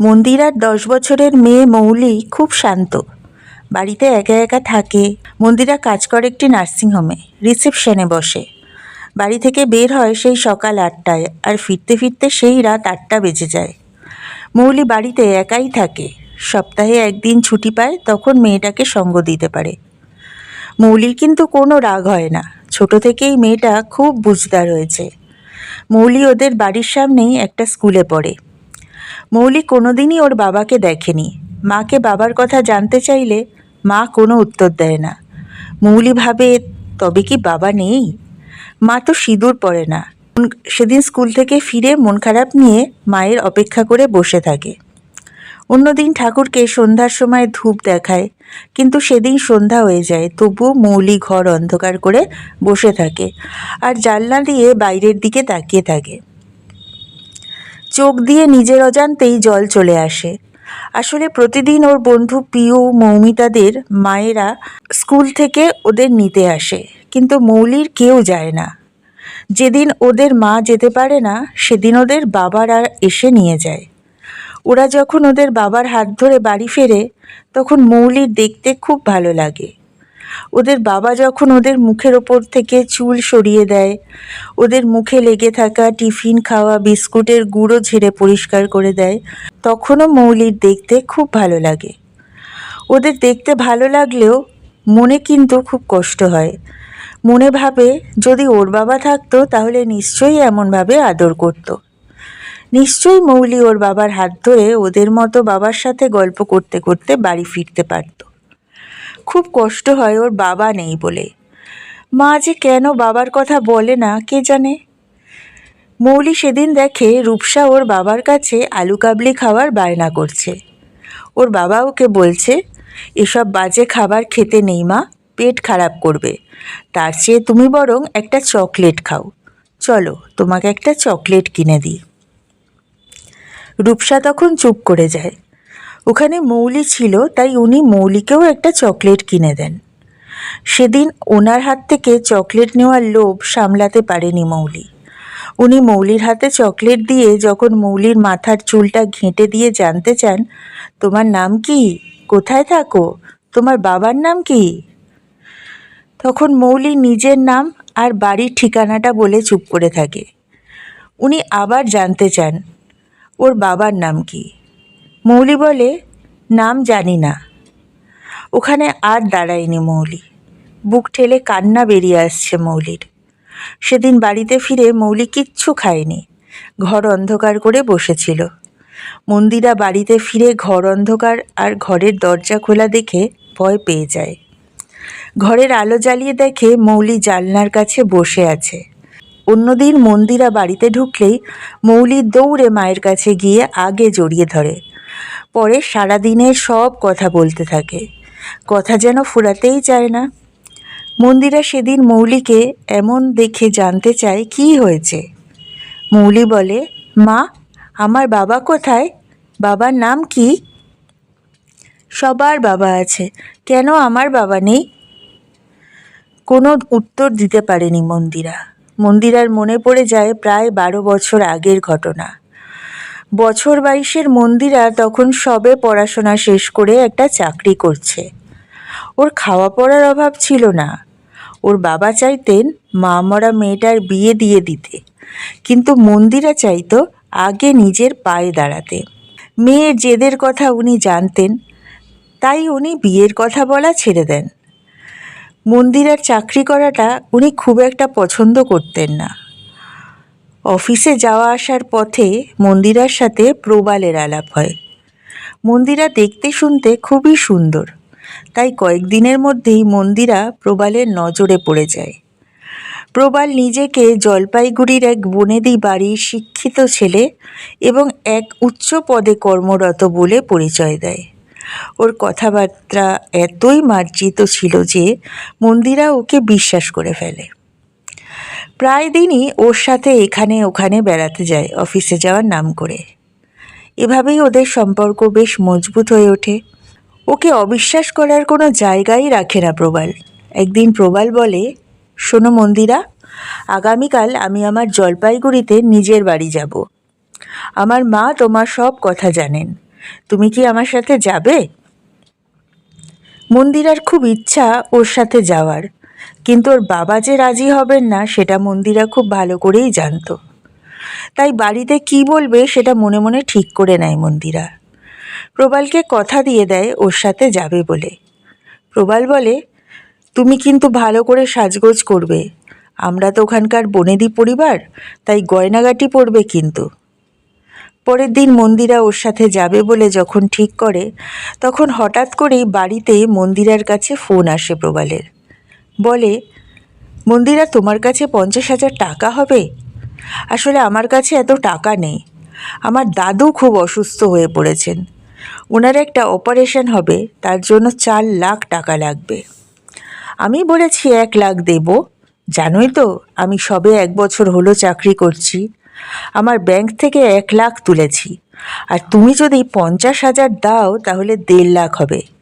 মন্দিরার দশ বছরের মেয়ে মৌলি খুব শান্ত। বাড়িতে একা একা থাকে। মন্দিরা কাজ করে একটি নার্সিংহোমে রিসেপশনে বসে। বাড়ি থেকে বের হয় সেই সকাল আটটায় আর ফিরতে ফিরতে সেই রাত আটটা বেজে যায়। মৌলি বাড়িতে একাই থাকে। সপ্তাহে একদিন ছুটি পায়, তখন মেয়েটাকে সঙ্গ দিতে পারে। মৌলির কিন্তু কোনো রাগ হয় না। ছোট থেকেই মেয়েটা খুব বুঝদার হয়েছে। মৌলি ওদের বাড়ির সামনেই একটা স্কুলে পড়ে। মৌলি কোনোদিনই ওর বাবাকে দেখেনি। মাকে বাবার কথা জানতে চাইলে মা কোনো উত্তর দেয় না। মৌলি ভাবে তবে কি বাবা নেই? মা তো সিঁদুর পড়ে না। সেদিন স্কুল থেকে ফিরে মন খারাপ নিয়ে মায়ের অপেক্ষা করে বসে থাকে। অন্যদিন ঠাকুরকে সন্ধ্যার সময় ধূপ দেখায়, কিন্তু সেদিন সন্ধ্যা হয়ে যায়, তবুও মৌলি ঘর অন্ধকার করে বসে থাকে, আর জানলা দিয়ে বাইরের দিকে তাকিয়ে থাকে। চোখ দিয়ে নিজের অজান্তেই জল চলে আসে। আসলে প্রতিদিন ওর বন্ধু পিউ, মৌমিতাদের মায়েরা স্কুল থেকে ওদের নিতে আসে, কিন্তু মৌলির কেউ যায় না। যেদিন ওদের মা যেতে পারে না, সেদিন ওদের বাবারা এসে নিয়ে যায়। ওরা যখন ওদের বাবার হাত ধরে বাড়ি ফেরে, তখন মৌলির দেখতে খুব ভালো লাগে। ওদের বাবা যখন ওদের মুখের ওপর থেকে চুল সরিয়ে দেয়, ওদের মুখে লেগে থাকা টিফিন খাওয়া, বিস্কুটের গুঁড়ো ঝেড়ে পরিষ্কার করে দেয়, তখনও মৌলির দেখতে খুব ভালো লাগে। ওদের দেখতে ভালো লাগলেও মনে কিন্তু খুব কষ্ট হয়। মনে ভাবে, যদি ওর বাবা থাকতো, তাহলে নিশ্চয়ই এমনভাবে আদর করতো। নিশ্চয়ই মৌলি ওর বাবার হাত ধরে ওদের মতো বাবার সাথে গল্প করতে করতে বাড়ি ফিরতে পারত। খুব কষ্ট হয় ওর বাবা নেই বলে। মা যে কেন বাবার কথা বলে না, কে জানে? মৌলি সেদিন দেখে রূপসা ওর বাবার কাছে আলু কাবলি খাওয়ার বায়না করছে। ওর বাবা ওকে বলছে, এসব বাজে খাবার খেতে নেই মা, পেট খারাপ করবে। তার চেয়ে তুমি বরং একটা চকলেট খাও। চলো, তোমাকে একটা চকলেট কিনে দিই। রূপসা তখন চুপ করে যায়। ওখানে মৌলি ছিল, তাই উনি মৌলিকেও একটা চকলেট কিনে দেন। সেদিন ওনার হাত থেকে চকলেট নেওয়ার লোভ সামলাতে পারেনি মৌলি। উনি মৌলির হাতে চকলেট দিয়ে যখন মৌলির মাথার চুলটা ঘেঁটে দিয়ে জানতে চান, তোমার নাম কি? কোথায় থাকো? তোমার বাবার নাম কি? তখন মৌলি নিজের নাম আর বাড়ির ঠিকানাটা বলে চুপ করে থাকে। উনি আবার জানতে চান, ওর বাবার নাম কি? মৌলি বলে, নাম জানি না। ওখানে আর দাঁড়ায়নি মৌলি। বুক ঠেলে কান্না বেরিয়ে আসছে মৌলির। সেদিন বাড়িতে ফিরে মৌলি কিচ্ছু খায়নি। ঘর অন্ধকার করে বসেছিল। মন্দিরা বাড়িতে ফিরে ঘর অন্ধকার আর ঘরের দরজা খোলা দেখে ভয় পেয়ে যায়। ঘরের আলো জ্বালিয়ে দেখে মৌলি জানলার কাছে বসে আছে। অন্যদিন মন্দিরা বাড়িতে ঢুকলেই মৌলি দৌড়ে মায়ের কাছে গিয়ে আগে জড়িয়ে ধরে। পরে সারাদিনের সব কথা বলতে থাকে। কথা যেন ফুরাতেই চায় না। মন্দিরা সেদিন মৌলিকে এমন দেখে জানতে চায় কী হয়েছে। মৌলি বলে, মা, আমার বাবা কোথায়? বাবার নাম কি? সবার বাবা আছে। কেন আমার বাবা নেই? কোনো উত্তর দিতে পারেনি মন্দিরা। মন্দিরার মনে পড়ে যায় প্রায় বারো বছর আগের ঘটনা। বছর বাইশের মন্দিরা তখন সবে পড়াশোনা শেষ করে একটা চাকরি করছে। ওর খাওয়া পড়ার অভাব ছিল না। ওর বাবা চাইতেন মা মরা মেয়েটার বিয়ে দিয়ে দিতে। কিন্তু মন্দিরা চাইতো আগে নিজের পায়ে দাঁড়াতে। মেয়ের জেদের কথা উনি জানতেন, তাই উনি বিয়ের কথা বলা ছেড়ে দেন। মন্দিরার চাকরি করাটা উনি খুব একটা পছন্দ করতেন না। অফিসে যাওয়া আসার পথে মন্দিরার সাথে প্রবালের আলাপ হয়। মন্দিরা দেখতে শুনতে খুবই সুন্দর। তাই কয়েকদিনের মধ্যেই মন্দিরা প্রবালের নজরে পড়ে যায়। প্রবাল নিজেকে জলপাইগুড়ির এক বনেদি বাড়ির শিক্ষিত ছেলে এবং এক উচ্চ পদে কর্মরত বলে পরিচয় দেয়। ওর কথাবার্তা এতই মার্জিত ছিল যে মন্দিরা ওকে বিশ্বাস করে ফেলে। প্রায় দিনই ওর সাথে এখানে ওখানে বেড়াতে যায়, অফিসে যাওয়ার নাম করে। এভাবেই ওদের সম্পর্ক বেশ মজবুত হয়ে ওঠে। ওকে অবিশ্বাস করার কোনো জায়গাই রাখে না প্রবাল। একদিন প্রবাল বলে, শোনো মন্দিরা, আগামীকাল আমি আমার জলপাইগুড়িতে নিজের বাড়ি যাব। আমার মা তোমার সব কথা জানেন। তুমি কি আমার সাথে যাবে? মন্দিরার খুব ইচ্ছা ওর সাথে যাওয়ার। কিন্তু ওর বাবা যে রাজি হবেন না, সেটা মন্দিরা খুব ভালো করেই জানতো। তাই বাড়িতে কি বলবে, সেটা মনে মনে ঠিক করে নেয় মন্দিরা। প্রবালকে কথা দিয়ে দেয়, ওর সাথে যাবে বলে। প্রবাল বলে, তুমি কিন্তু ভালো করে সাজগোজ করবে। আমরা তো ওখানকার বনেদি পরিবার, তাই গয়নাগাটি পড়বে কিন্তু। পরের দিন মন্দিরা ওর সাথে যাবে বলে যখন ঠিক করে, তখন হঠাৎ করেই বাড়িতে মন্দিরার কাছে ফোন আসে প্রবালের। বলে, মন্দিরা, তোমার কাছে পঞ্চাশ হাজার টাকা হবে? আসলে আমার কাছে এত টাকা নেই। আমার দাদু খুব অসুস্থ হয়ে পড়েছেন। ওনার একটা অপারেশন হবে, তার জন্য চার লাখ টাকা লাগবে। আমি বলেছি, এক লাখ দেব। জানোই তো, আমি সবে এক বছর হলো চাকরি করছি। আমার ব্যাংক থেকে এক লাখ তুলেছি। আর তুমি যদি পঞ্চাশ হাজার দাও, তাহলে দেড় লাখ হবে।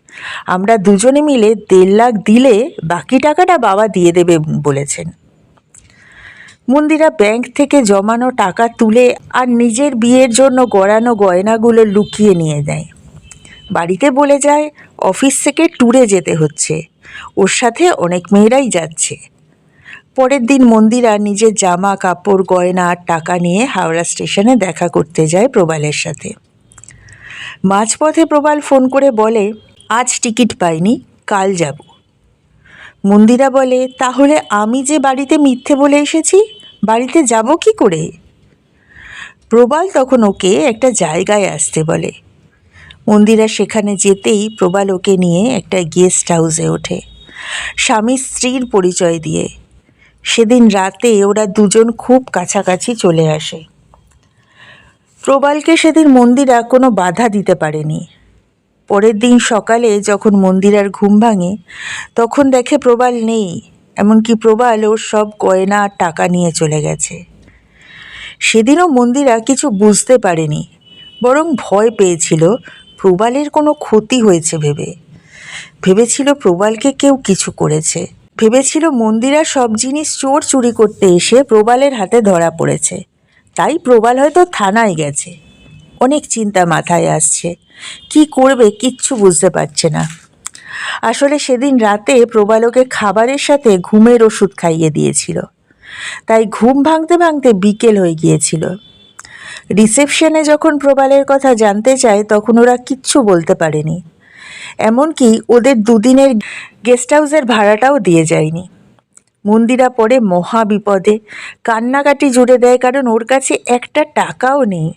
আমরা দুজনে মিলে দেড় লাখ দিলে বাকি টাকাটা বাবা দিয়ে দেবে বলেছেন। মন্দিরা ব্যাংক থেকে জমানো টাকা তুলে আর নিজের বিয়ের জন্য গড়ানো গয়নাগুলো লুকিয়ে নিয়ে যায় বাড়িতে বলে যায়, অফিস থেকে ট্যুরে যেতে হচ্ছে। ওর সাথে অনেক মেয়েরাই যাচ্ছে। পরের দিন মন্দিরা নিজের জামা, কাপড়, গয়না আর টাকা নিয়ে হাওড়া স্টেশনে দেখা করতে যায় প্রবালের সাথে। মাঝপথে প্রবাল ফোন করে বলে আজ টিকিট পাইনি, কাল যাব। মন্দিরা বলে, তাহলে আমি যে বাড়িতে মিথ্যে বলে এসেছি, বাড়িতে যাব কি করে? প্রবাল তখন ওকে একটা জায়গায় আসতে বলে। মন্দিরা সেখানে যেতেই প্রবাল ওকে নিয়ে একটা গেস্ট হাউসে ওঠে। স্বামী স্ত্রীর পরিচয় দিয়ে। সেদিন রাতে ওরা দুজন খুব কাছাকাছি চলে আসে। প্রবালকে সেদিন মন্দিরা কোনো বাধা দিতে পারেনি। পরের দিন সকালে যখন মন্দিরার ঘুম ভাঙে, তখন দেখে প্রবাল নেই, এমনকি প্রবাল ওর সব গয়না আর টাকা নিয়ে চলে গেছে। সেদিনও মন্দিরা কিছু বুঝতে পারেনি, বরং ভয় পেয়েছিল প্রবালের কোনো ক্ষতি হয়েছে ভেবে। ভেবেছিল প্রবালকে কেউ কিছু করেছে। ভেবেছিল মন্দিরা সব জিনিস চোর চুরি করতে এসে প্রবালের হাতে ধরা পড়েছে। তাই প্রবাল হয়তো থানায় গেছে। অনেক চিন্তা মাথায় আসছে। কি করবে কিচ্ছু বুঝতে পারছে না। আসলে সেদিন রাতে প্রবালকে খাবারের সাথে ঘুমের ওষুধ খাইয়ে দিয়েছিল। তাই ঘুম ভাঙতে ভাঙতে বিকেল হয়ে গিয়েছিল। রিসেপশনে যখন প্রবালের কথা জানতে চায়, তখন ওরা কিচ্ছু বলতে পারেনি। এমনকি ওদের দুদিনের গেস্ট হাউসের ভাড়াটাও দিয়ে যায়নি। মন্দিরা পরে মহা বিপদে। কান্নাকাটি জুড়ে দেয় কারণ ওর কাছে একটা টাকাও নেই।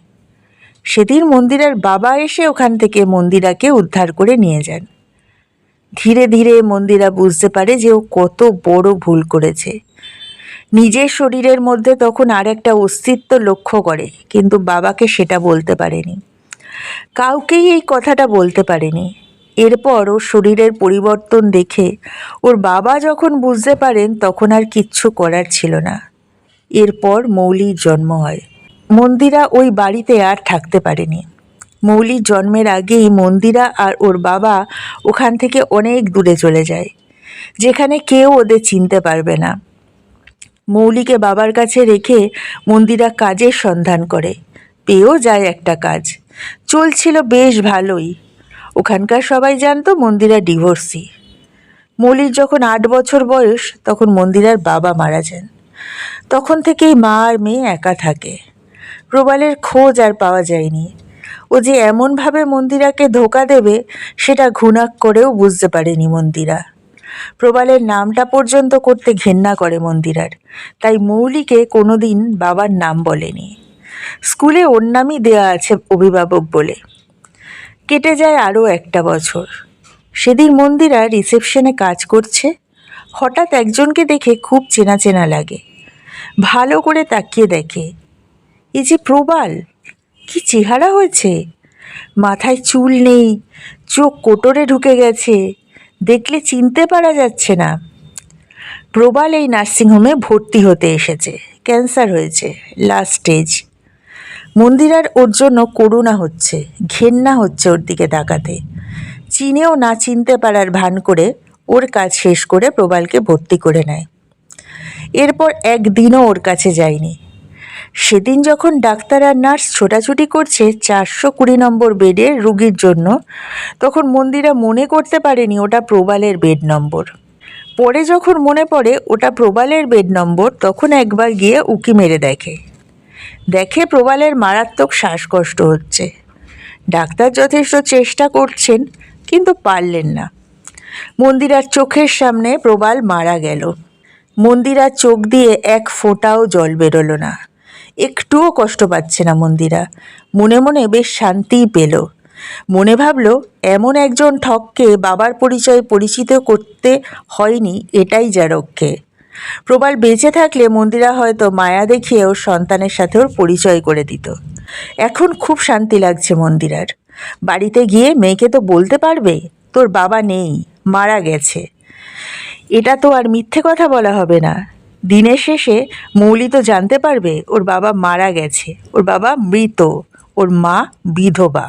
সেদিন মন্দিরার বাবা এসে ওখান থেকে মন্দিরাকে উদ্ধার করে নিয়ে যান। ধীরে ধীরে মন্দিরা বুঝতে পারে যে ও কত বড় ভুল করেছে। নিজের শরীরের মধ্যে তখন আর একটা অস্তিত্ব লক্ষ্য করে, কিন্তু বাবাকে সেটা বলতে পারেনি। কাউকেই এই কথাটা বলতে পারেনি। এরপর ওর শরীরের পরিবর্তন দেখে ওর বাবা যখন বুঝতে পারেন, তখন আর কিচ্ছু করার ছিল না। এরপর মৌলির জন্ম হয়। মন্দিরা ওই বাড়িতে আর থাকতে পারেনি। মৌলির জন্মের আগেই মন্দিরা আর ওর বাবা ওখান থেকে অনেক দূরে চলে যায়, যেখানে কেউ ওদের চিনতে পারবে না। মৌলিকে বাবার কাছে রেখে মন্দিরা কাজের সন্ধান করে, পেয়েও যায় একটা কাজ। চলছিল বেশ ভালোই। ওখানকার সবাই জানতো মন্দিরা ডিভোর্সি মৌলির যখন আট বছর বয়স, তখন মন্দিরার বাবা মারা যান। তখন থেকেই মা আর মেয়ে একা থাকে। প্রবালের খোঁজ আর পাওয়া যায়নি। ও যে এমনভাবে মন্দিরাকে ধোকা দেবে, সেটা ঘুণাক করেও বুঝতে পারেনি মন্দিরা। প্রবালের নামটা পর্যন্ত করতে ঘেন্না করে মন্দিরার, তাই মৌলিকে কোনোদিন বাবার নাম বলেনি। স্কুলে ওর নামই দেওয়া আছে অভিভাবক বলে। কেটে যায় আরও একটা বছর। সেদিন মন্দিরা রিসেপশনে কাজ করছে, হঠাৎ একজনকে দেখে খুব চেনা চেনা লাগে। ভালো করে তাকিয়ে দেখে এই যে প্রবাল, কি চেহারা হয়েছে? মাথায় চুল নেই, চোখ কোটরে ঢুকে গেছে, দেখলে চিনতে পারা যাচ্ছে না। প্রবাল এই নার্সিংহোমে ভর্তি হতে এসেছে, ক্যান্সার হয়েছে লাস্ট স্টেজ মন্দিরার ওর জন্য করুণা হচ্ছে, ঘেন্না হচ্ছে ওর দিকে তাকাতে। চিনেও না চিনতে পারার ভান করে ওর কাজ শেষ করে প্রবালকে ভর্তি করে নেয়। এরপর একদিনও ওর কাছে যায়নি। সেদিন যখন ডাক্তার আর নার্স ছোটাছুটি করছে চারশো কুড়ি নম্বর বেডের রুগীর জন্য, তখন মন্দিরা মনে করতে পারেনি ওটা প্রবালের বেড নম্বর। পরে যখন মনে পড়ে ওটা প্রবালের বেড নম্বর, তখন একবার গিয়ে উকি মেরে দেখে। দেখে প্রবালের মারাত্মক শ্বাসকষ্ট হচ্ছে। ডাক্তার যথেষ্ট চেষ্টা করছেন, কিন্তু পারলেন না। মন্দিরার চোখের সামনে প্রবাল মারা গেল। মন্দিরার চোখ দিয়ে এক ফোঁটাও জল বেরোলো না। একটুও কষ্ট পাচ্ছে না মন্দিরা। মনে মনে বেশ শান্তিই পেল। মনে ভাবলো, এমন একজন ঠককে বাবার পরিচয় পরিচিত করতে হয়নি, এটাই যা রক্ষে প্রবাল বেঁচে থাকলে মন্দিরা হয়তো মায়া দেখিয়ে ওর সন্তানের সাথে ওর পরিচয় করে দিত। এখন খুব শান্তি লাগছে মন্দিরার। বাড়িতে গিয়ে মেয়েকে তো বলতে পারবে, তোর বাবা নেই, মারা গেছে। এটা তো আর মিথ্যে কথা বলা হবে না। দিনের শেষে মৌলি তো জানতে পারবে, ওর বাবা মারা গেছে, ওর বাবা মৃত, ওর মা বিধবা।